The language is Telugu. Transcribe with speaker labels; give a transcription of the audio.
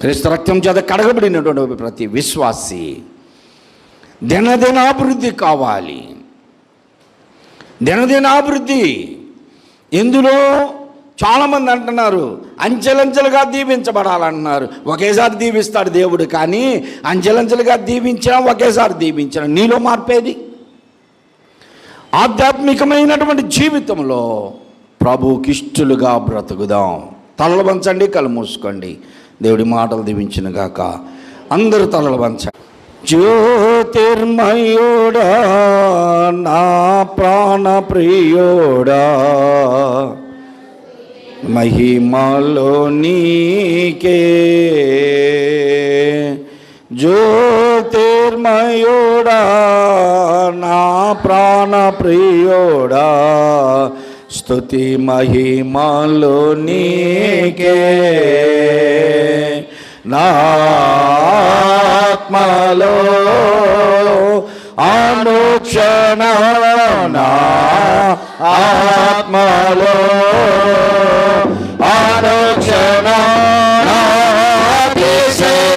Speaker 1: క్రీస్తు రక్తం చేత కడగబడినటువంటి ప్రతి విశ్వాసి దినదినాభివృద్ధి కావాలి. దినదినాభివృద్ధి. ఎందులో చాలామంది అంటున్నారు అంచెలంచెలుగా దీవించబడాలంటున్నారు ఒకేసారి దీవిస్తాడు దేవుడు కానీ అంచెలంచెలుగా దీవించినా ఒకేసారి దీవించిన నీలో మార్పేది ఆధ్యాత్మికమైనటువంటి జీవితంలో ప్రభుకిష్టులుగా బ్రతుకుదాం. తలలు వంచండి కళ్ళు మూసుకోండి. దేవుడి మాటలు దీవించిన గాక అందరూ తలలు వంచ జ్యోతిర్మయోడా నా ప్రాణ ప్రియోడా మహిమలో నీకే. జ్యోతిర్మయోడా నా ప్రాణ ప్రియోడా స్తుతి మహిమలో నీకే. నాత్మలో అనుక్షణ నా ఆత్మలో